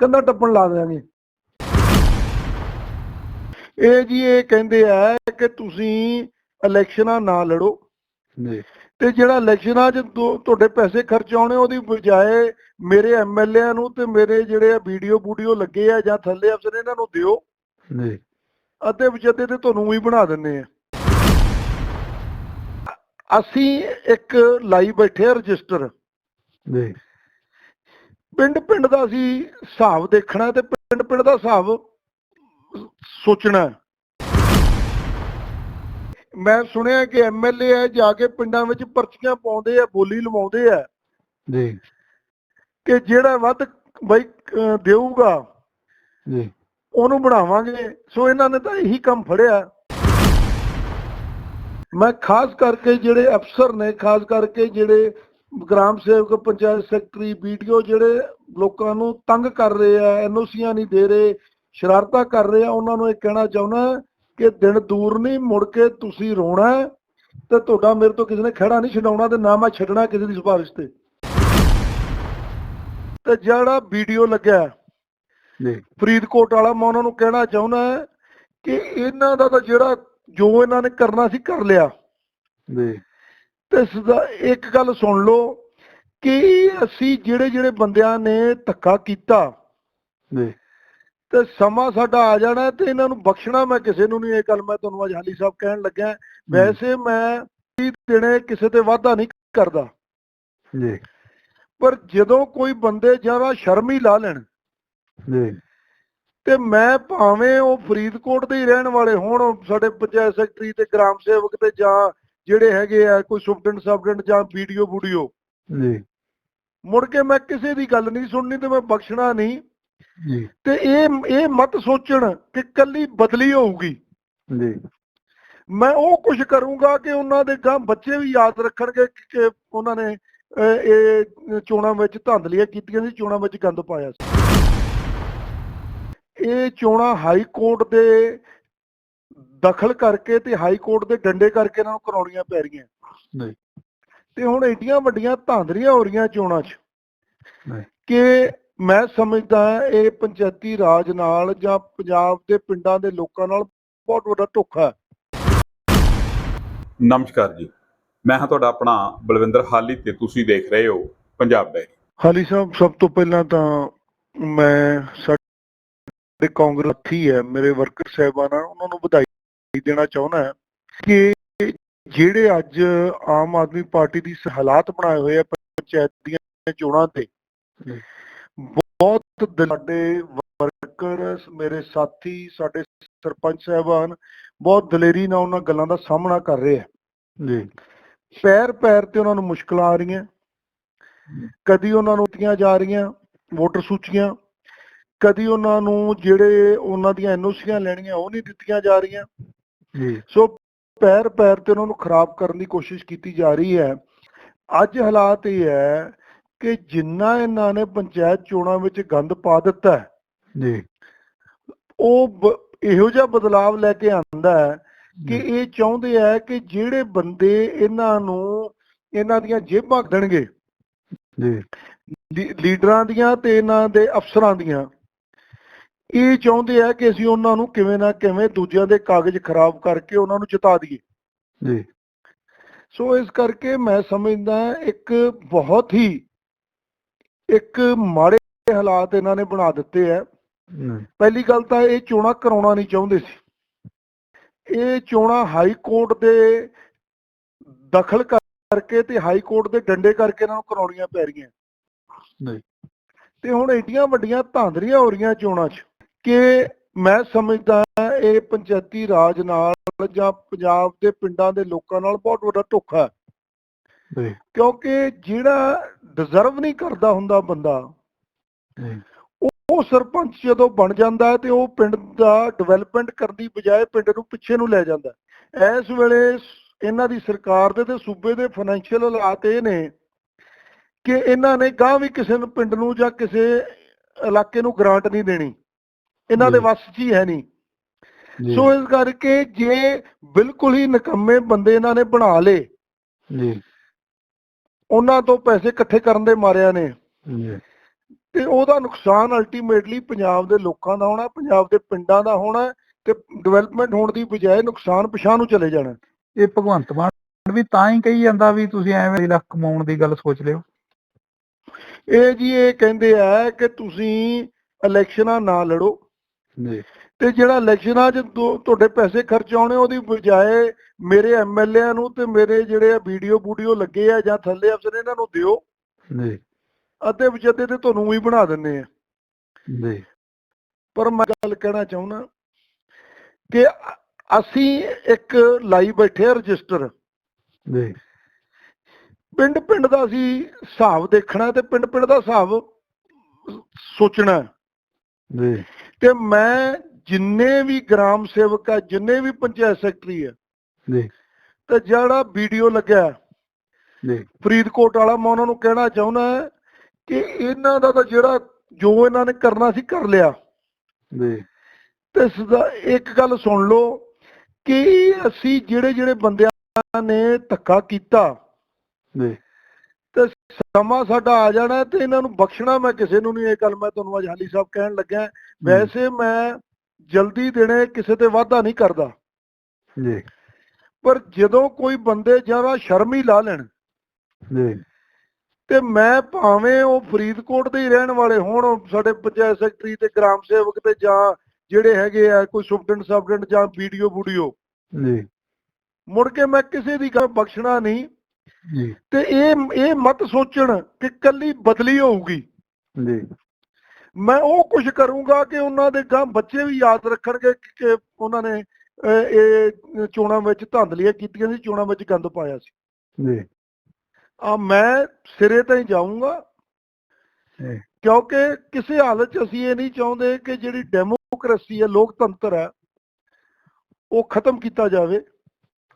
ਕੰਧਾ ਟੱਪਣ ਲਾ ਦਿਆਂਗੇ। ਇਹ ਜੀ ਇਹ ਕਹਿੰਦੇ ਆ ਕਿ ਤੁਸੀਂ ਇਲੈਕਸ਼ਨਾਂ ਨਾ ਲੜੋ। ਜੀ। ਤੇ ਜਿਹੜਾ ਇਲੈਕਸ਼ਨਾਂ 'ਚ ਤੁਹਾਡੇ ਪੈਸੇ ਖਰਚ ਆਉਣੇ ਉਹਦੀ ਬਜਾਏ ਮੇਰੇ ਐਮਐਲਏਆਂ ਨੂੰ ਤੇ ਮੇਰੇ ਜਿਹੜੇ ਵੀਡੀਓ ਵੀਡੀਓ ਲੱਗੇ ਆ ਜਾਂ ਥੱਲੇ ਅਫਸਰ ਇਹਨਾਂ ਨੂੰ ਦਿਓ। ਜੀ। ਅੱਧੇ ਵਿਚੱਦੇ ਤੇ ਤੁਹਾਨੂੰ ਹੀ ਬਣਾ ਦਿੰਨੇ ਆ। ਅਸੀਂ ਇੱਕ ਲਾਈ ਬੈਠੇ ਆ ਰਜਿਸਟਰ। ਜੀ। ਪਿੰਡ ਪਿੰਡ ਦਾ ਅਸੀਂ ਹਿਸਾਬ ਦੇਖਣਾ ਤੇ ਪਿੰਡ ਪਿੰਡ ਦਾ ਹਿਸਾਬ ਸੋਚਣਾ। ਮੈਂ ਸੁਣਿਆ ਕਿ ਐਮਐਲਏ ਆ ਜਾ ਕੇ ਪਿੰਡਾਂ ਵਿੱਚ ਪਰਚੀਆਂ ਪਾਉਂਦੇ ਆ ਬੋਲੀ ਲਵਾਉਂਦੇ ਆ। ਜੀ। ਕਿ ਜਿਹੜਾ ਵੱਧ ਬਈ ਦੇਊਗਾ ਜੀ। ਉਹਨੂੰ ਬਣਾਵਾਂਗੇ। ਸੋ ਇਹਨਾਂ ਨੇ ਤਾਂ ਇਹੀ ਕੰਮ ਫੜਿਆ। ਮੈਂ ਖਾਸ ਕਰਕੇ ਜਿਹੜੇ ਅਫਸਰ ਨੇ ਖਾਸ ਕਰਕੇ ਜਿਹੜੇ ਗ੍ਰਾਮ ਸੇਵਕ ਪੰਚਾਇਤ ਸੈਕਟਰੀ ਵੀਡੀਓ ਜਿਹੜੇ ਲੋਕਾਂ ਨੂੰ ਤੰਗ ਕਰ ਰਹੇ ਆ ਐਨਓਸੀਆਂ ਨਹੀਂ ਦੇ ਰਹੇ ਸ਼ਰਾਰਤਾਂ ਕਰ ਰਹੇ ਆ ਉਹਨਾਂ ਨੂੰ ਇਹ ਕਹਿਣਾ ਚਾਹੁੰਦਾ ਕਿ ਦਿਨ ਦੂਰ ਨਹੀਂ ਮੁੜ ਕੇ ਤੁਸੀਂ ਰੋਣਾ ਤੇ ਤੁਹਾਡਾ ਮੇਰੇ ਤੋਂ ਕਿਸੇ ਨੇ ਖੜਾ ਨਹੀਂ ਛਡਾਉਣਾ ਤੇ ਨਾ ਮੈਂ ਛੱਡਣਾ ਕਿਸੇ ਦੀ ਸਿਫਾਰਿਸ਼ ਤੇ। ਤੇ ਜਿਹੜਾ ਵੀਡੀਓ ਲੱਗਿਆ ਜੀ। ਫਰੀਦਕੋਟ ਵਾਲਾ ਮੈਂ ਉਹਨਾਂ ਨੂੰ ਕਹਿਣਾ ਚਾਹੁੰਦਾ ਕਿ ਇਹਨਾਂ ਦਾ ਤਾਂ ਜਿਹੜਾ ਜੋ ਇਹਨਾਂ ਨੇ ਕਰਨਾ ਸੀ ਕਰ ਲਿਆ। ਜੀ। ਤੇ ਇੱਕ ਗੱਲ ਸੁਣ ਲਓ ਕਿ ਅਸੀਂ ਜਿਹੜੇ ਜਿਹੜੇ ਬੰਦਿਆਂ ਨੇ ਧੱਕਾ ਕੀਤਾ ਜੀ। ਤੇ ਸਮਾਂ ਸਾਡਾ ਆ ਜਾਣਾ ਤੇ ਇਹਨਾਂ ਨੂੰ ਬਖਸ਼ਣਾ ਮੈਂ ਕਿਸੇ ਨੂੰ ਨਹੀਂ ਇਹ ਗੱਲ ਮੈਂ ਤੁਹਾਨੂੰ ਅੱਜ ਹਾਲੀ ਸਾਹਿਬ ਕਹਿਣ ਲੱਗਾ ਵੈਸੇ ਮੈਂ ਦਿਨੇ ਕਿਸੇ ਤੇ ਵਾਅਦਾ ਨਹੀਂ ਕਰਦਾ। ਜੀ। ਪਰ ਜਦੋਂ ਕੋਈ ਬੰਦੇ ਜਰਾ ਸ਼ਰਮ ਹੀ ਲਾ ਲੈਣ ਜੀ। ਤੇ ਮੈਂ ਭਾਵੇਂ ਉਹ ਫਰੀਦਕੋਟ ਦੇ ਹੀ ਰਹਿਣ ਵਾਲੇ ਹੋਣ ਸਾਡੇ ਪੰਚਾਇਤ ਸੈਕਟਰੀ ਤੇ ਗ੍ਰਾਮ ਸੇਵਕ ਤੇ ਜਾਂ ਜਿਹੜੇ ਹੈਗੇ ਆ ਕੋਈ ਸੁਪਰਡੈਂਟ ਸਬਡੈਂਟ ਜਾਂ ਵੀਡੀਓ ਵੀਡੀਓ ਜੀ। ਮੁੜ ਕੇ ਮੈਂ ਕਿਸੇ ਦੀ ਗੱਲ ਨਹੀਂ ਸੁਣਨੀ ਤੇ ਮੈਂ ਬਖਸ਼ਣਾ ਨਹੀਂ। ਜੀ। ਤੇ ਇਹ ਇਹ ਮਤ ਸੋਚਣ ਕਿ ਕੱਲੀ ਬਦਲੀ ਹੋਊਗੀ। ਜੀ। ਮੈਂ ਉਹ ਕੁਝ ਕਰੂੰਗਾ ਕਿ ਉਹਨਾਂ ਦੇ ਗਾਂ ਬੱਚੇ ਵੀ ਯਾਦ ਰੱਖਣਗੇ ਕਿ ਉਹਨਾਂ ਨੇ ਇਹ ਚੋਣਾਂ ਵਿੱਚ ਧਾਂਦਲੀਆਂ ਕੀਤੀਆਂ ਸੀ ਚੋਣਾਂ ਵਿੱਚ ਗੰਦ ਪਾਇਆ ਸੀ। ਇਹ ਚੋਣਾਂ ਹਾਈ ਕੋਰਟ ਦੇ ਦਖਲ ਕਰਕੇ ਤੇ ਹਾਈ ਕੋਰਟ ਦੇ ਡੰਡੇ ਕਰਕੇ ਇਹਨਾਂ ਨੂੰ ਕਰਾਉਣੀਆਂ ਪੈ ਰਹੀਆਂ। ਨਹੀਂ। ਤੇ ਹੁਣ ਏਡੀਆਂ ਵੱਡੀਆਂ ਧਾਂਦਲੀਆਂ ਹੋ ਰਹੀਆਂ ਚੋਣਾਂ 'ਚ ਨਹੀਂ। ਕਿ ਮੈਂ ਸਮਝਦਾ ਇਹ ਪੰਚਾਇਤੀ ਰਾਜ ਨਾਲ ਜਾਂ ਪੰਜਾਬ ਦੇ ਪਿੰਡਾਂ ਦੇ ਲੋਕਾਂ ਨਾਲ ਬਹੁਤ ਵੱਡਾ ਧੋਖਾ ਹੈ। ਨਮਸਕਾਰ ਜੀ। ਮੈਂ ਹਾਂ ਤੁਹਾਡਾ ਆਪਣਾ ਬਲਵਿੰਦਰ ਹਾਲੀ ਤੇ ਤੁਸੀਂ ਦੇਖ ਰਹੇ ਹੋ ਪੰਜਾਬ ਡੈਰੀ। ਹਾਲੀ ਸਾਹਿਬ ਸਭ ਤੋਂ ਪਹਿਲਾਂ ਤਾਂ ਮੈਂ ਸਾਡੇ ਕਾਂਗਰਸੀ ਹੈ ਮੇਰੇ ਵਰਕਰ ਸਾਹਿਬਾਨਾਂ ਉਹਨਾਂ ਨੂੰ ਵਧਾਈ ਦੇਣਾ ਚਾਹੁੰਦਾ ਕਿ ਜਿਹੜੇ ਅੱਜ ਆਮ ਆਦਮੀ ਪਾਰਟੀ ਦੀ ਹਾਲਾਤ ਬਣਾਏ ਹੋਏ ਆ ਪੰਚਾਇਤ ਦੀਆਂ ਚੋਣਾਂ ਤੇ। ਬਹੁਤ ਸਾਡੇ ਵਰਕਰ ਮੇਰੇ ਸਾਥੀ ਸਾਡੇ ਸਰਪੰਚ ਸਾਹਿਬਾਨ ਬਹੁਤ ਦਲੇਰੀ ਨਾਲ ਉਹਨਾਂ ਗੱਲਾਂ ਦਾ ਸਾਹਮਣਾ ਕਰ ਰਹੇ ਆ। ਜੀ। ਪੈਰ ਪੈਰ ਤੇ ਉਹਨਾਂ ਨੂੰ ਮੁਸ਼ਕਲਾਂ ਆ ਰਹੀਆਂ। ਕਦੀ ਉਹਨਾਂ ਨੂੰ ਦਿੱਤੀਆਂ ਜਾ ਰਹੀਆਂ ਵੋਟਰ ਸੂਚੀਆਂ। ਕਦੀ ਉਹਨਾਂ ਨੂੰ ਜਿਹੜੇ ਉਹਨਾਂ ਦੀਆਂ ਐਨਓਸੀਆਂ ਲੈਣੀਆਂ ਉਹ ਨਹੀਂ ਦਿੱਤੀਆਂ ਜਾ ਰਹੀਆਂ। ਜੀ। ਸੋ ਪੈਰ ਪੈਰ ਤੇ ਉਹਨਾਂ ਨੂੰ ਖਰਾਬ ਕਰਨ ਦੀ ਕੋਸ਼ਿਸ਼ ਕੀਤੀ ਜਾ ਰਹੀ ਹੈ। ਅੱਜ ਹਾਲਾਤ ਇਹ ਹੈ ਕਿ ਜਿੰਨਾ ਇਹਨਾਂ ਨੇ ਪੰਚਾਇਤ ਚੋਣਾਂ ਵਿੱਚ ਗੰਦ ਪਾ ਦਿੱਤਾ ਹੈ ਜੀ। ਉਹ ਇਹੋ ਜਿਹਾ ਬਦਲਾਵ ਲੈ ਕੇ ਆਂਦਾ ਹੈ ਕਿ ਇਹ ਚਾਹੁੰਦੇ ਆ ਕਿ ਜਿਹੜੇ ਬੰਦੇ ਇਹਨਾਂ ਨੂੰ ਇਹਨਾਂ ਦੀਆਂ ਜੇਬਾਂ ਦੇਣਗੇ ਜੀ। ਲੀਡਰਾਂ ਦੀਆਂ ਤੇ ਇਹਨਾਂ ਦੇ ਅਫਸਰਾਂ ਦੀਆਂ। ਇਹ ਚਾਹੁੰਦੇ ਆ ਕਿ ਅਸੀਂ ਉਹਨਾਂ ਨੂੰ ਕਿਵੇਂ ਨਾ ਕਿਵੇਂ ਦੂਜਿਆਂ ਦੇ ਕਾਗਜ਼ ਖਰਾਬ ਕਰਕੇ ਉਹਨਾਂ ਨੂੰ ਜਿਤਾ ਦਈਏ। ਜੀ। ਸੋ ਇਸ ਕਰਕੇ ਮੈਂ ਸਮਝਦਾ ਇੱਕ ਬਹੁਤ ਹੀ ਇੱਕ ਮਾੜੇ ਹਾਲਾਤ ਇਹਨਾਂ ਨੇ ਬਣਾ ਦਿੱਤੇ ਆ। ਪਹਿਲੀ ਗੱਲ ਤਾਂ ਇਹ ਚੋਣਾਂ ਕਰਾਉਣਾ ਨਹੀਂ ਚਾਹੁੰਦੇ ਸੀ। ਇਹ ਚੋਣਾਂ ਹਾਈ ਕੋਰਟ ਦੇ ਦਖਲ ਕਰਕੇ ਤੇ ਹਾਈ ਕੋਰਟ ਦੇ ਡੰਡੇ ਕਰਕੇ ਇਹਨਾਂ ਨੂੰ ਕਰਾਉਣੀਆਂ ਪੈ ਰਹੀਆਂ। ਨਹੀਂ। ਤੇ ਹੁਣ ਏਡੀਆਂ ਵੱਡੀਆਂ ਧਾਂਦਲੀਆਂ ਹੋ ਰਹੀਆਂ ਚੋਣਾਂ 'ਚ। ਕਿ ਮੈਂ ਸਮਝਦਾ ਇਹ ਪੰਚਾਇਤੀ ਰਾਜ ਨਾਲ ਜਾਂ ਪੰਜਾਬ ਦੇ ਪਿੰਡਾਂ ਦੇ ਲੋਕਾਂ ਨਾਲ ਬਹੁਤ ਵੱਡਾ ਧੋਖਾ ਹੈ। ਕਿਉਂਕਿ ਜਿਹੜਾ ਡਿਜ਼ਰਵ ਨਹੀਂ ਕਰਦਾ ਹੁੰਦਾ ਬੰਦਾ ਉਹ ਸਰਪੰਚ ਜਦੋਂ ਬਣ ਜਾਂਦਾ ਤੇ ਉਹ ਪਿੰਡ ਦਾ ਡਿਵੈਲਪਮੈਂਟ ਕਰਨ ਦੀ ਬਜਾਏ ਪਿੰਡ ਨੂੰ ਪਿੱਛੇ ਨੂੰ ਲੈ ਜਾਂਦਾ। ਇਸ ਵੇਲੇ ਇਹਨਾਂ ਦੀ ਸਰਕਾਰ ਦੇ ਤੇ ਸੂਬੇ ਦੇ ਫਾਈਨੈਂਸ਼ੀਅਲ ਹਾਲਾਤ ਇਹ ਨੇ ਕਿ ਇਹਨਾਂ ਨੇ ਗਾਂ ਵੀ ਕਿਸੇ ਨੂੰ ਪਿੰਡ ਨੂੰ ਜਾਂ ਕਿਸੇ ਇਲਾਕੇ ਨੂੰ ਗ੍ਰਾਂਟ ਨਹੀਂ ਦੇਣੀ। ਇਹਨਾਂ ਦੇ। ਵੱਸ 'ਚ ਹੀ ਹੈ ਨਹੀਂ। ਸੋ ਇਸ ਕਰਕੇ ਜੇ ਬਿਲਕੁਲ ਹੀ ਨਿਕੰਮੇ ਬੰਦੇ ਇਹਨਾਂ ਨੇ ਬਣਾ ਲਏ ਜੀ। ਉਹਨਾਂ ਤੋਂ ਪੈਸੇ ਇਕੱਠੇ ਕਰਨ ਦੇ ਮਾਰਿਆਂ ਨੇ ਜੀ। ਤੇ ਉਹਦਾ ਨੁਕਸਾਨ ਅਲਟੀਮੇਟਲੀ ਪੰਜਾਬ ਦੇ ਲੋਕਾਂ ਦਾ ਹੋਣਾ ਪੰਜਾਬ ਦੇ ਪਿੰਡਾਂ ਦਾ ਹੋਣਾ ਤੇ ਡਿਵੈਲਪਮੈਂਟ ਹੋਣ ਦੀ ਬਜਾਏ ਨੁਕਸਾਨ ਪਿਛਾਂ ਨੂੰ ਚਲੇ ਜਾਣਾ। ਇਹ ਭਗਵੰਤ ਮਾਨ ਵੀ ਤਾਂ ਹੀ ਕਹੀ ਜਾਂਦਾ ਵੀ ਤੁਸੀਂ ਐਵੇਂ ਲੱਖ ਕਮਾਉਣ ਦੀ ਗੱਲ ਸੋਚ ਲਿਓ। ਇਹ ਜੀ ਇਹ ਕਹਿੰਦੇ ਆ ਕਿ ਤੁਸੀਂ ਇਲੈਕਸ਼ਨਾਂ ਨਾ ਲੜੋ। ਜੀ। ਤੇ ਜਿਹੜਾ ਇਲੈਕਸ਼ਨਾਂ 'ਚ ਤੁਹਾਡੇ ਪੈਸੇ ਖਰਚ ਆਉਣੇ ਉਹਦੀ ਬਜਾਏ ਮੇਰੇ ਐਮਐਲਏਆਂ ਨੂੰ ਤੇ ਮੇਰੇ ਜਿਹੜੇ ਵੀਡੀਓ ਵੀਡੀਓ ਲੱਗੇ ਆ ਜਾਂ ਥੱਲੇ ਅਫਸਰ ਇਹਨਾਂ ਨੂੰ ਦਿਓ। ਜੀ। ਅੱਧੇ ਵਿਚੱਦੇ ਤੇ ਤੁਹਾਨੂੰ ਹੀ ਬਣਾ ਦਿੰਨੇ ਆ। ਜੀ। ਪਰ ਮੈਂ ਗੱਲ ਕਹਿਣਾ ਚਾਹੁੰਦਾ ਕਿ ਅਸੀਂ ਇੱਕ ਲਾਈ ਬੈਠੇ ਆ ਰਜਿਸਟਰ। ਜੀ। ਪਿੰਡ ਪਿੰਡ ਦਾ ਅਸੀਂ ਹਿਸਾਬ ਦੇਖਣਾ ਤੇ ਪਿੰਡ ਪਿੰਡ ਦਾ ਹਿਸਾਬ ਸੋਚਣਾ। ਜੀ। ਤੇ ਮੈਂ ਜਿੰਨੇ ਵੀ ਗ੍ਰਾਮ ਸੇਵਕ ਆ ਜਿੰਨੇ ਵੀ ਪੰਚਾਇਤ ਸੈਕਟਰੀ ਆ ਜੀ। ਤੇ ਜਿਹੜਾ ਵੀਡੀਓ ਲੱਗਿਆ ਜੀ। ਫਰੀਦਕੋਟ ਵਾਲਾ ਮੈਂ ਉਹਨਾਂ ਨੂੰ ਕਹਿਣਾ ਚਾਹੁੰਦਾ ਕਿ ਇਹਨਾਂ ਦਾ ਤਾਂ ਜਿਹੜਾ ਜੋ ਇਹਨਾਂ ਨੇ ਕਰਨਾ ਸੀ ਕਰ ਲਿਆ। ਜੀ। ਤੇ ਸਦਾ ਇੱਕ ਗੱਲ ਸੁਣ ਲਓ ਕਿ ਅਸੀਂ ਜਿਹੜੇ ਜਿਹੜੇ ਬੰਦਿਆਂ ਨੇ ਧੱਕਾ ਕੀਤਾ ਜੀ। ਤੇ ਸਮਾਂ ਸਾਡਾ ਆ ਜਾਣਾ ਤੇ ਇਹਨਾਂ ਨੂੰ ਬਖਸ਼ਣਾ ਮੈਂ ਕਿਸੇ ਨੂੰ ਨਹੀਂ। ਇਹ ਗੱਲ ਮੈਂ ਤੁਹਾਨੂੰ ਅੱਜ ਹਾਲੀ ਸਾਹਿਬ ਕਹਿਣ ਲੱਗਾ ਵੈਸੇ ਮੈਂ ਜਲਦੀ ਦੇਣੇ ਕਿਸੇ ਤੇ ਵਾਅਦਾ ਨਹੀਂ ਕਰਦਾ। ਜੀ। ਪਰ ਜਦੋਂ ਕੋਈ ਬੰਦੇ ਜਰਾ ਸ਼ਰਮ ਹੀ ਲਾ ਲੈਣ ਜੀ। ਤੇ ਮੈਂ ਭਾਵੇਂ ਉਹ ਫਰੀਦਕੋਟ ਦੇ ਹੀ ਰਹਿਣ ਵਾਲੇ ਹੋਣ ਸਾਡੇ ਪੰਚਾਇਤ ਸੈਕਟਰੀ ਤੇ ਗ੍ਰਾਮ ਸੇਵਕ ਤੇ ਜਾਂ ਜਿਹੜੇ ਹੈਗੇ ਆ ਕੋਈ ਸੁਪਰਡੈਂਟ ਸਬਡੈਂਟ ਜਾਂ ਵੀਡੀਓ ਵੀਡੀਓ ਜੀ। ਮੁੜ ਕੇ ਮੈਂ ਕਿਸੇ ਦੀ ਗੱਲ ਬਖਸ਼ਣਾ ਨਹੀਂ। ਜੀ। ਤੇ ਇਹ ਇਹ ਮਤ ਸੋਚਣ ਕਿ ਕੱਲੀ ਬਦਲੀ ਹੋਊਗੀ। ਜੀ। ਮੈਂ ਉਹ ਕੁਝ ਕਰੂੰਗਾ ਕਿ ਉਹਨਾਂ ਦੇ ਗਾਂ ਬੱਚੇ ਵੀ ਯਾਦ ਰੱਖਣਗੇ ਕਿ ਉਹਨਾਂ ਨੇ ਇਹ ਚੋਣਾਂ ਵਿੱਚ ਧਾਂਦਲੀਆਂ ਕੀਤੀਆਂ ਸੀ ਚੋਣਾਂ ਵਿੱਚ ਗੰਦ ਪਾਇਆ ਸੀ। ਜੀ। ਆ ਮੈਂ ਸਿਰੇ ਤੇ ਹੀ ਜਾਊਂਗਾ। ਕਿਉਂਕਿ ਕਿਸੇ ਹਾਲਤ 'ਚ ਅਸੀਂ ਇਹ ਨਹੀਂ ਚਾਹੁੰਦੇ ਕਿ ਜਿਹੜੀ ਡੈਮੋਕ੍ਰੇਸੀ ਹੈ ਲੋਕਤੰਤਰ ਹੈ ਉਹ ਖਤਮ ਕੀਤਾ ਜਾਵੇ।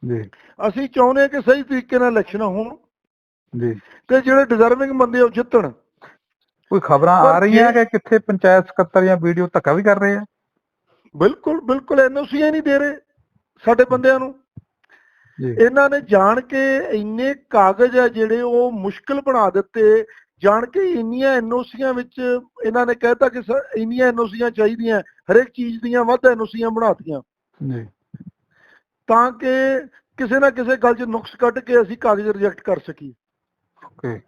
ਜੀ। ਅਸੀਂ ਚਾਹੁੰਦੇ ਹਾਂ ਕਿ ਸਹੀ ਤਰੀਕੇ ਨਾਲ ਇਲੈਕਸ਼ਨ ਹੋਣ ਜੀ। ਤੇ ਜਿਹੜੇ ਡਿਜ਼ਰਵਿੰਗ ਬੰਦੇ ਉਹ ਜਿੱਤਣ। ਕੋਈ ਖਬਰਾਂ ਆ ਰਹੀਆਂ ਕਿ ਕਿੱਥੇ ਪੰਚਾਇਤ ਸਕੱਤਰ ਜਾਂ ਵੀਡੀਓ ਧੱਕਾ ਵੀ ਕਰ ਰਹੇ ਆ? ਬਿਲਕੁਲ ਬਿਲਕੁਲ ਐਨਓਸੀਆਂ ਨਹੀਂ ਦੇ ਰਹੇ ਸਾਡੇ ਬੰਦਿਆਂ ਨੂੰ। ਇਹਨਾਂ ਨੇ ਜਾਣ ਕੇ ਇੰਨੇ ਕਾਗਜ਼ ਆ ਜਿਹੜੇ ਉਹ ਮੁਸ਼ਕਲ ਬਣਾ ਦਿੱਤੇ। ਜਾਣ ਕੇ ਇੰਨੀਆਂ ਐਨਓਸੀਆਂ ਵਿੱਚ ਇਹਨਾਂ ਨੇ ਕਹਿਤਾ ਕਿ ਇੰਨੀਆਂ ਐਨਓਸੀਆਂ ਚਾਹੀਦੀਆਂ ਹਰੇਕ ਚੀਜ਼ ਦੀਆਂ ਵੱਧ ਐਨਓਸੀਆਂ ਬਣਾਤੀਆਂ। ਜੀ। ਤਾਂ ਕਿ ਕਿਸੇ ਨਾ ਕਿਸੇ ਗੱਲ 'ਚ ਨੁਕਸ ਕੱਢ ਕੇ ਅਸੀਂ ਕਾਗਜ਼ ਰਿਜੈਕਟ ਕਰ ਸਕੀਏ। ਓਕੇ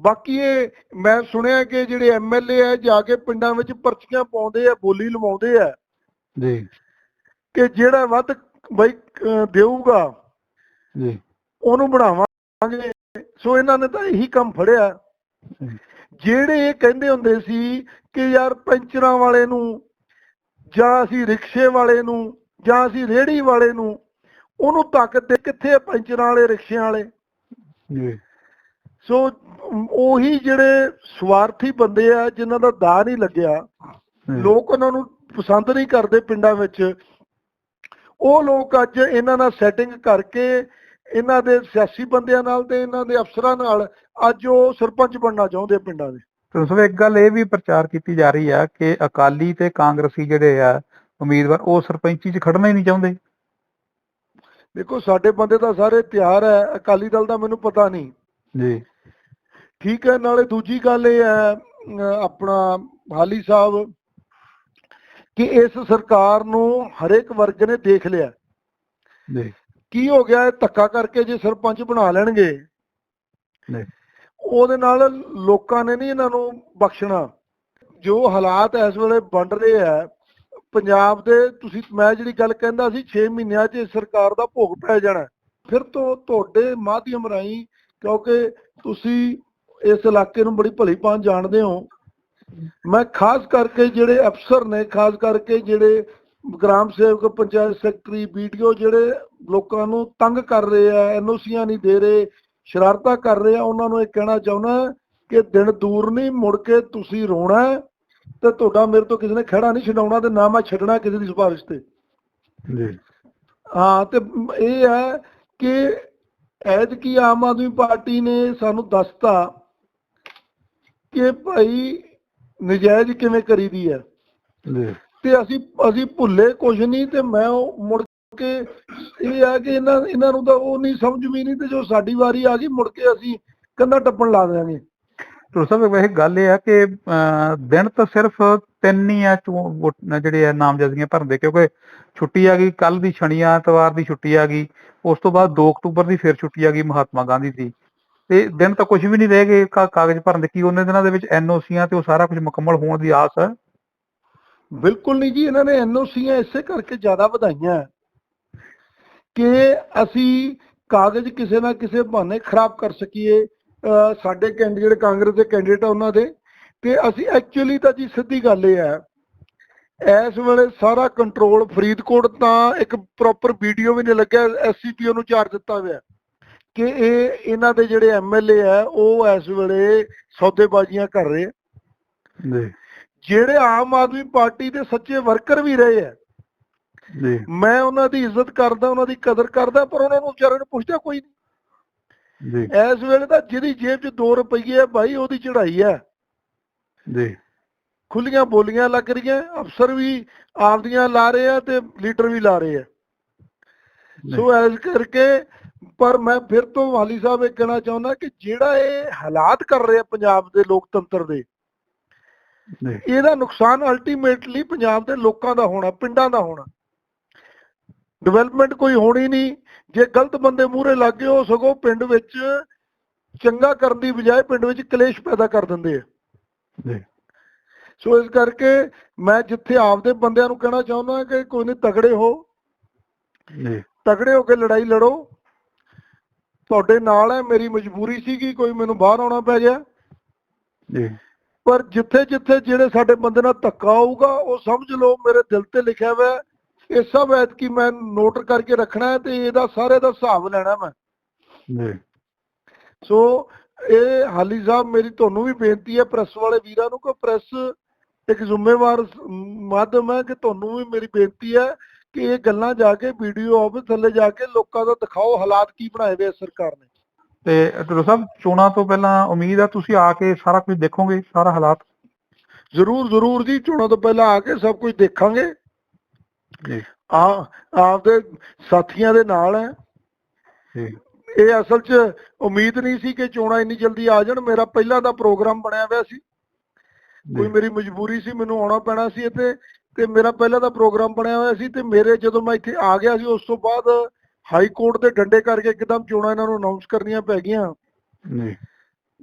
ਬਾਕੀ ਇਹ ਮੈਂ ਸੁਣਿਆ ਕਿ ਜਿਹੜੇ ਐਮਐਲਏ ਆ ਜਾ ਕੇ ਪਿੰਡਾਂ ਵਿੱਚ ਪਰਚੀਆਂ ਪਾਉਂਦੇ ਆ ਬੋਲੀ ਲਵਾਉਂਦੇ ਆ। ਜੀ। ਕਿ ਜਿਹੜਾ ਵੱਧ ਬਈ ਦੇਊਗਾ ਜੀ। ਉਹਨੂੰ ਬਣਾਵਾਂਗੇ। ਸੋ ਇਹਨਾਂ ਨੇ ਤਾਂ ਇਹੀ ਕੰਮ ਫੜਿਆ। ਜਿਹੜੇ ਇਹ ਕਹਿੰਦੇ ਹੁੰਦੇ ਸੀ ਕਿ ਯਾਰ ਪੈਂਚਰਾਂ ਵਾਲੇ ਨੂੰ ਜਾਂ ਅਸੀਂ ਰਿਕਸ਼ੇ ਵਾਲੇ ਨੂੰ ਜਾਂ ਅਸੀਂ ਰੇਹੜੀ ਵਾਲੇ ਨੂੰ ਉਹਨੂੰ ਤਾਕਤ ਦੇ ਕਿੱਥੇ ਪੈਂਚਰਾਂ ਵਾਲੇ ਰਿਕਸ਼ਿਆਂ ਵਾਲੇ? ਜੀ। ਸੋ ਉਹੀ ਜਿਹੜੇ ਸਵਾਰਥੀ ਬੰਦੇ ਆ ਜਿਨ੍ਹਾਂ ਦਾ ਦਾ ਨਹੀਂ ਲੱਗਿਆ। ਲੋਕ ਉਹਨਾਂ ਨੂੰ ਪਸੰਦ ਨਹੀਂ ਕਰਦੇ ਪਿੰਡਾਂ ਵਿੱਚ। ਉਹ ਲੋਕ ਅੱਜ ਇਹਨਾਂ ਨਾਲ ਸੈਟਿੰਗ ਕਰਕੇ ਇਹਨਾਂ ਦੇ ਸਿਆਸੀ ਬੰਦਿਆਂ ਨਾਲ ਤੇ ਇਹਨਾਂ ਦੇ ਅਫਸਰਾਂ ਨਾਲ ਅੱਜ ਉਹ ਸਰਪੰਚ ਬਣਨਾ ਚਾਹੁੰਦੇ ਪਿੰਡਾਂ ਦੇ। ਤੇ ਉਸ ਵੇਲੇ ਇੱਕ ਗੱਲ ਇਹ ਵੀ ਪ੍ਰਚਾਰ ਕੀਤੀ ਜਾ ਰਹੀ ਆ ਕਿ ਅਕਾਲੀ ਤੇ ਕਾਂਗਰਸੀ ਜਿਹੜੇ ਆ ਉਮੀਦਵਾਰ ਉਹ ਸਰਪੰਚੀ 'ਚ ਖੜਨਾ ਹੀ ਨਹੀਂ ਚਾਹੁੰਦੇ। ਦੇਖੋ ਸਾਡੇ ਬੰਦੇ ਤਾਂ ਸਾਰੇ ਤਿਆਰ ਹੈ ਅਕਾਲੀ ਦਲ ਦਾ ਮੈਨੂੰ ਪਤਾ ਨਹੀਂ। ਜੀ। ਠੀਕ ਹੈ ਨਾਲੇ ਦੂਜੀ ਗੱਲ ਇਹ ਹੈ ਆਪਣਾ ਹਾਲੀ ਸਾਹਿਬ ਕਿ ਇਸ ਸਰਕਾਰ ਨੂੰ ਹਰੇਕ ਵਰਗ ਨੇ ਦੇਖ ਲਿਆ। ਜੀ। ਕੀ ਹੋ ਗਿਆ ਇਹ ਧੱਕਾ ਕਰਕੇ ਜੇ ਸਰਪੰਚ ਬਣਾ ਲੈਣਗੇ? ਜੀ। ਉਹਦੇ ਨਾਲ ਲੋਕਾਂ ਨੇ ਨਹੀਂ ਇਹਨਾਂ ਨੂੰ ਬਖਸ਼ਣਾ। ਜੋ ਹਾਲਾਤ ਇਸ ਵੇਲੇ ਬਣ ਰਹੇ ਆ ਪੰਜਾਬ ਦੇ ਤੁਸੀਂ, ਮੈਂ ਜਿਹੜੀ ਗੱਲ ਕਹਿੰਦਾ ਸੀ 6 ਮਹੀਨਿਆਂ 'ਚ ਇਸ ਸਰਕਾਰ ਦਾ ਭੋਗ ਪੈ ਜਾਣਾ। ਫਿਰ ਤੋਂ ਤੁਹਾਡੇ ਮਾਧਿਅਮ ਰਾਹੀਂ, ਕਿਉਂਕਿ ਤੁਸੀਂ ਇਸ ਇਲਾਕੇ ਨੂੰ ਬੜੀ ਭਲੀ ਭਾਂਤ ਜਾਣਦੇ ਹੋ, ਮੈਂ ਖਾਸ ਕਰਕੇ ਜਿਹੜੇ ਅਫਸਰ ਨੇ, ਖਾਸ ਕਰਕੇ ਜਿਹੜੇ ਗ੍ਰਾਮ ਸੇਵਕ, ਪੰਚਾਇਤ ਸੈਕਟਰੀ ਵੀਡੀਓ ਜਿਹੜੇ ਲੋਕਾਂ ਨੂੰ ਤੰਗ ਕਰ ਰਹੇ ਆ ਐਨਓਸੀਆਂ ਨਹੀਂ ਦੇ ਰਹੇ, ਸ਼ਰਾਰਤਾਂ ਕਰ ਰਹੇ ਆ, ਉਹਨਾਂ ਨੂੰ ਇਹ ਕਹਿਣਾ ਚਾਹੁੰਦਾ ਕਿ ਦਿਨ ਦੂਰ ਨਹੀਂ, ਮੁੜ ਕੇ ਤੁਸੀਂ ਰੋਣਾ ਤੇ ਤੁਹਾਡਾ ਮੇਰੇ ਤੋਂ ਕਿਸੇ ਨੇ ਖੜਾ ਨਹੀਂ ਛਡਾਉਣਾ ਤੇ ਨਾ ਮੈਂ ਛੱਡਣਾ ਕਿਸੇ ਦੀ ਸਿਫਾਰਿਸ਼ ਤੇ। ਜੀ। ਹਾਂ ਤੇ ਇਹ ਹੈ ਕਿ ਐਤਕੀ ਆਮ ਆਦਮੀ ਪਾਰਟੀ ਨੇ ਸਾਨੂੰ ਦੱਸਤਾ ਕਿ ਭਾਈ ਨਜਾਇਜ਼ ਕਿਵੇਂ ਕਰੀਦੀ ਹੈ। ਜੀ। ਤੇ ਅਸੀਂ ਅਸੀਂ ਭੁੱਲੇ ਕੁਝ ਨਹੀਂ ਤੇ ਮੈਂ ਉਹ ਮੁੜ ਕੇ ਇਹ ਆ ਕਿ ਇਹਨਾਂ ਇਹਨਾਂ ਨੂੰ ਤਾਂ ਉਹ ਨਹੀਂ ਸਮਝ ਵੀ ਨਹੀਂ ਤੇ ਜੋ ਸਾਡੀ ਵਾਰੀ ਆ ਗਈ ਮੁੜ ਕੇ ਅਸੀਂ ਕੰਧਾ ਟੱਪਣ ਲਾ ਦੇਵਾਂਗੇ ਡਾਕਟਰ ਸਾਹਿਬ, ਵੈਸੇ ਗੱਲ ਇਹ ਆ ਕਿ ਦਿਨ ਤਾਂ ਸਿਰਫ ਤਿੰਨ ਹੀ ਆ ਜਿਹੜੇ ਆ ਨਾਮਜ਼ਦਗੀਆਂ ਭਰਨ ਦੇ ਕਿਉਂਕਿ ਛੁੱਟੀ ਆ ਗਈ ਕੱਲ ਦੀ ਸ਼ਨੀ, ਐਤਵਾਰ ਦੀ ਛੁੱਟੀ ਆ ਗਈ, ਉਸ ਤੋਂ ਬਾਅਦ 2 ਅਕਤੂਬਰ ਦੀ ਫਿਰ ਛੁੱਟੀ ਆ ਗਈ ਮਹਾਤਮਾ ਗਾਂਧੀ ਦੀ। ਤੇ ਦਿਨ ਤਾਂ ਕੁਝ ਵੀ ਨਹੀਂ ਰਹਿ ਗਏ ਕਾਗਜ਼ ਭਰਨ ਦੇ, ਕੀ ਉਹਨੇ ਦਿਨਾਂ ਦੇ ਵਿੱਚ ਐਨਓਸੀਆਂ ਤੇ ਉਹ ਸਾਰਾ ਕੁਝ ਮੁਕੰਮਲ ਹੋਣ ਦੀ ਆਸ ਹੈ ਬਿਲਕੁਲ ਨਹੀਂ ਜੀ, ਇਹਨਾਂ ਨੇ ਐਨਓਸੀਆਂ ਇਸੇ ਕਰਕੇ ਜ਼ਿਆਦਾ ਵਧਾਈਆਂ ਕਿ ਅਸੀਂ ਕਾਗਜ਼ ਕਿਸੇ ਨਾ ਕਿਸੇ ਬਹਾਨੇ ਖਰਾਬ ਕਰ ਸਕੀਏ ਸਾਡੇ ਕੈਂਡੀਡੇਟ ਕਾਂਗਰਸ ਦੇ ਕੈਂਡੀਡੇਟ ਆ ਉਹਨਾਂ ਦੇ ਤੇ ਅਸੀਂ ਐਕਚੁਅਲੀ ਤਾਂ ਜੀ ਸਿੱਧੀ ਗੱਲ ਇਹ ਹੈ ਇਸ ਵੇਲੇ ਸਾਰਾ ਕੰਟਰੋਲ ਫਰੀਦਕੋਟ ਤਾਂ ਇੱਕ ਪ੍ਰੋਪਰ ਵੀਡੀਓ ਵੀ ਨਹੀਂ ਲੱਗਿਆ ਐਸਸੀਪੀਓ ਨੂੰ ਚਾਰਜ ਦਿੱਤਾ ਹੋਇਆ। ਕਿ ਇਹ ਇਹਨਾਂ ਦੇ ਜਿਹੜੇ ਐਮਐਲਏ ਆ ਉਹ ਇਸ ਵੇਲੇ ਸੌਦੇਬਾਜ਼ੀਆਂ ਕਰ ਰਹੇ ਜੀ। ਜਿਹੜੇ ਆਮ ਆਦਮੀ ਪਾਰਟੀ ਦੇ ਸੱਚੇ ਵਰਕਰ ਵੀ ਰਹੇ ਆ ਜੀ। ਮੈਂ ਉਹਨਾਂ ਦੀ ਇੱਜ਼ਤ ਕਰਦਾ ਉਹਨਾਂ ਦੀ ਕਦਰ ਕਰਦਾ ਪਰ ਉਹਨਾਂ ਨੂੰ ਵਿਚਾਰਿਆਂ ਨੂੰ ਪੁੱਛਦਾ ਕੋਈ ਨਹੀਂ ਜੀ। ਇਸ ਵੇਲੇ ਤਾਂ ਜਿਹਦੀ ਜੇਬ 'ਚ 2 ਰੁਪਏ ਹੈ ਭਾਈ ਉਹਦੀ ਚੜਾਈ ਹੈ ਜੀ। ਖੁੱਲੀਆਂ ਬੋਲੀਆਂ ਲੱਗ ਰਹੀਆਂ ਅਫਸਰ ਵੀ ਆਪਦੀਆਂ ਲਾ ਰਹੇ ਆ ਤੇ ਲੀਡਰ ਵੀ ਲਾ ਰਹੇ ਆ। ਸੋ ਐਸ ਕਰਕੇ ਪਰ ਮੈਂ ਫਿਰ ਤੋਂ ਵਾਲੀ ਸਾਹਿਬ ਇਹ ਕਹਿਣਾ ਚਾਹੁੰਦਾ ਕਿ ਜਿਹੜਾ ਇਹ ਹਾਲਾਤ ਕਰ ਰਹੇ ਆ ਪੰਜਾਬ ਦੇ ਲੋਕਤੰਤਰ ਦੇ ਇਹਦਾ ਨੁਕਸਾਨ ਅਲਟੀਮੇਟਲੀ ਪੰਜਾਬ ਦੇ ਲੋਕਾਂ ਦਾ ਹੋਣਾ ਪਿੰਡਾਂ ਦਾ ਹੋਣਾ। ਡਿਵੈਲਪਮੈਂਟ ਕੋਈ ਹੋਣੀ ਨਹੀਂ। ਜੇ ਗਲਤ ਬੰਦੇ ਮੂਹਰੇ ਲੱਗ ਗਏ ਉਹ ਸਗੋਂ ਪਿੰਡ ਵਿੱਚ ਚੰਗਾ ਕਰਨ ਦੀ ਬਜਾਏ ਪਿੰਡ ਵਿੱਚ ਕਲੇਸ਼ ਪੈਦਾ ਕਰ ਦਿੰਦੇ ਆ। ਜੀ। ਸੋ ਇਸ ਕਰਕੇ ਮੈਂ ਜਿੱਥੇ ਆਪਦੇ ਬੰਦਿਆਂ ਨੂੰ ਕਹਿਣਾ ਚਾਹੁੰਦਾ ਕਿ ਕੋਈ ਨਹੀਂ ਤਗੜੇ ਹੋ। ਜੀ। ਤਗੜੇ ਹੋ ਕੇ ਲੜਾਈ ਲੜੋ। ਤੁਹਾਡੇ ਨਾਲ ਹੈ ਮੇਰੀ ਮਜਬੂਰੀ ਸੀ ਕਿ ਕੋਈ ਮੈਨੂੰ ਬਾਹਰ ਆਉਣਾ ਪੈ ਗਿਆ। ਜੀ। ਪਰ ਜਿੱਥੇ ਜਿੱਥੇ ਜਿਹੜੇ ਸਾਡੇ ਬੰਦੇ ਨਾਲ ਧੱਕਾ ਹੋਊਗਾ ਉਹ ਸਮਝ ਲਓ ਮੇਰੇ ਦਿਲ ਤੇ ਲਿਖਿਆ ਹੋਇਆ ਹੈ। ਇਹ ਸਭ ਐਤਕੀ ਮੈਂ ਨੋਟ ਕਰਕੇ ਰੱਖਣਾ ਹੈ ਤੇ ਇਹਦਾ ਸਾਰੇ ਦਾ ਹਿਸਾਬ ਲੈਣਾ ਮੈਂ। ਜੀ। ਸੋ ਇਹ ਹਾਲੀ ਸਾਹਿਬ ਮੇਰੀ ਤੁਹਾਨੂੰ ਵੀ ਬੇਨਤੀ ਹੈ ਪ੍ਰੈਸ ਵਾਲੇ ਵੀਰਾਂ ਨੂੰ ਕਿ ਪ੍ਰੈਸ ਇੱਕ ਜ਼ਿੰਮੇਵਾਰ ਮਾਧਿਅਮ ਹੈ ਕਿ ਤੁਹਾਨੂੰ ਵੀ ਮੇਰੀ ਬੇਨਤੀ ਹੈ ਕਿ ਇਹ ਗੱਲਾਂ ਜਾ ਕੇ ਵੀਡੀਓ ਆਫਿਸ ਥੱਲੇ ਜਾ ਕੇ ਲੋਕਾਂ ਦਾ ਦਿਖਾਓ ਹਾਲਾਤ ਕੀ ਬਣਾਏ ਹੋਏ ਸਰਕਾਰ ਨੇ। ਤੇ ਡਾਕਟਰ ਸਾਹਿਬ ਚੋਣਾਂ ਤੋਂ ਪਹਿਲਾਂ ਉਮੀਦ ਆ ਤੁਸੀਂ ਆ ਕੇ ਸਾਰਾ ਕੁਝ ਦੇਖੋਗੇ ਸਾਰਾ ਹਾਲਾਤ? ਜ਼ਰੂਰ ਜ਼ਰੂਰ ਜੀ ਚੋਣਾਂ ਤੋਂ ਪਹਿਲਾਂ ਆ ਕੇ ਸਭ ਕੁਝ ਦੇਖਾਂਗੇ। ਜੀ। ਆ ਆਪਦੇ ਸਾਥੀਆਂ ਦੇ ਨਾਲ ਹੈ। ਜੀ। ਇਹ ਅਸਲ 'ਚ ਉਮੀਦ ਨਹੀਂ ਸੀ ਕਿ ਚੋਣਾਂ ਇੰਨੀ ਜਲਦੀ ਆ ਜਾਣ। ਮੇਰਾ ਪਹਿਲਾਂ ਦਾ ਪ੍ਰੋਗਰਾਮ ਬਣਿਆ ਹੋਇਆ ਸੀ। ਕੋਈ ਮੇਰੀ ਮਜਬੂਰੀ ਸੀ ਮੈਨੂੰ ਆਉਣਾ ਪੈਣਾ ਸੀ ਇੱਥੇ। ਤੇ ਮੇਰਾ ਪਹਿਲਾਂ ਦਾ ਪ੍ਰੋਗਰਾਮ ਬਣਿਆ ਹੋਇਆ ਸੀ ਤੇ ਮੇਰੇ ਜਦੋਂ ਮੈਂ ਇੱਥੇ ਆ ਗਿਆ ਸੀ ਉਸ ਤੋਂ ਬਾਅਦ ਹਾਈ ਕੋਰਟ ਦੇ ਡੰਡੇ ਕਰਕੇ ਇੱਕਦਮ ਚੋਣਾਂ ਇਹਨਾਂ ਨੂੰ ਅਨਾਉਂਸ ਕਰਨੀਆਂ ਪੈ ਗਈਆਂ।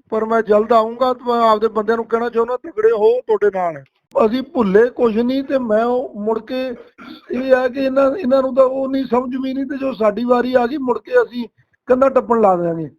ਪਰ ਮੈਂ ਜਲਦ ਆਉਂਗਾ ਤੇ ਮੈਂ ਆਪਦੇ ਬੰਦਿਆਂ ਨੂੰ ਕਹਿਣਾ ਚਾਹੁੰਦਾ ਤਗੜੇ ਹੋ ਤੁਹਾਡੇ ਨਾਲ। ਹੈ। ਅਸੀਂ ਭੁੱਲੇ ਕੁਝ ਨਹੀਂ ਤੇ ਮੈਂ ਉਹ ਮੁੜ ਕੇ ਇਹ ਆ ਕਿ ਇਹਨਾਂ ਇਹਨਾਂ ਨੂੰ ਤਾਂ ਉਹ ਨਹੀਂ ਸਮਝ ਵੀ ਨਹੀਂ ਤੇ ਜੋ ਸਾਡੀ ਵਾਰੀ ਆ ਗਈ ਮੁੜ ਕੇ ਅਸੀਂ ਕੰਧਾ ਟੱਪਣ ਲਾ ਦਿਆਂਗੇ।